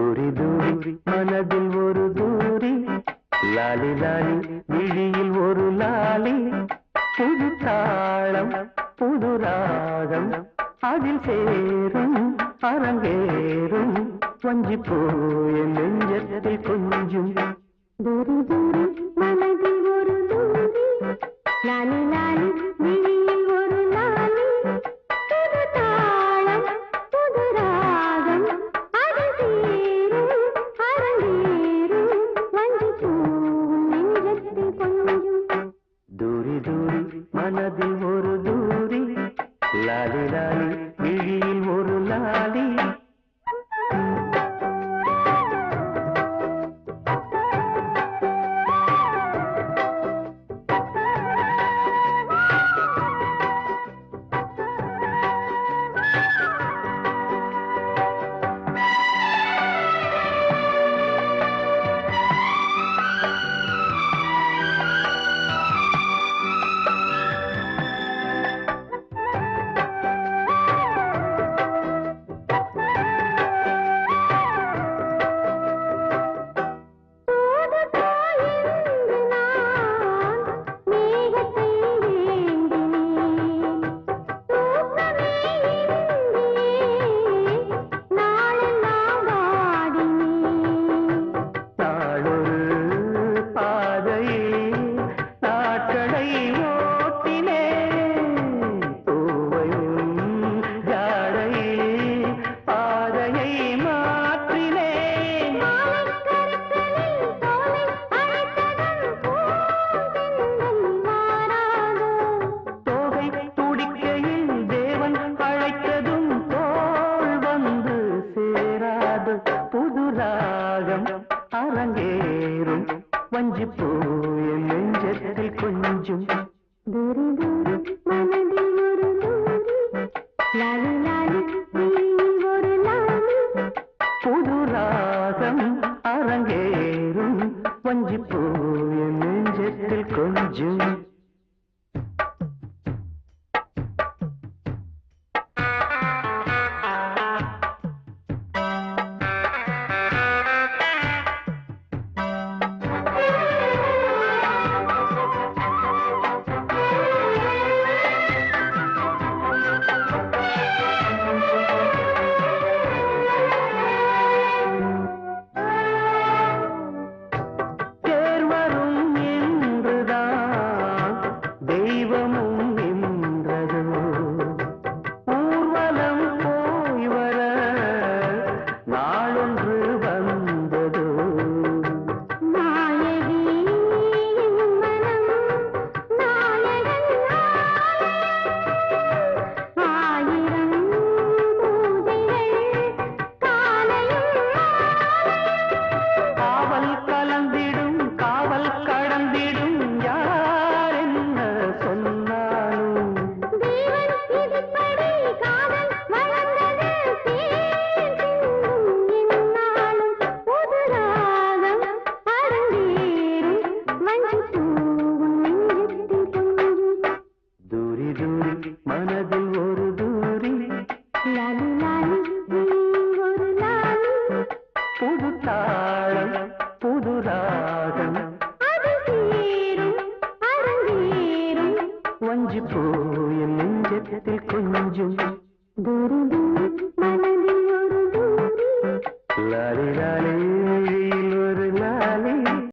ஒரு தூரி மனதில் ஒரு தூரி. லாலி லாலி விழியில் ஒரு லாலி. புது தாளம் புது ராகம் அதில் சேரும் அரங்கேறும். வஞ்சி போய நெஞ்ச விழியில் ஒரு லாலி அரங்கேறும் வஞ்சி போய் நெஞ்சத்தில் கொஞ்சம். மனதில் ஒரு மனதில் ஒரு தூரி. புது தாளம் புது ராகம். வஞ்சி போய நெஞ்சத்தில் கொஞ்சம். தூரம்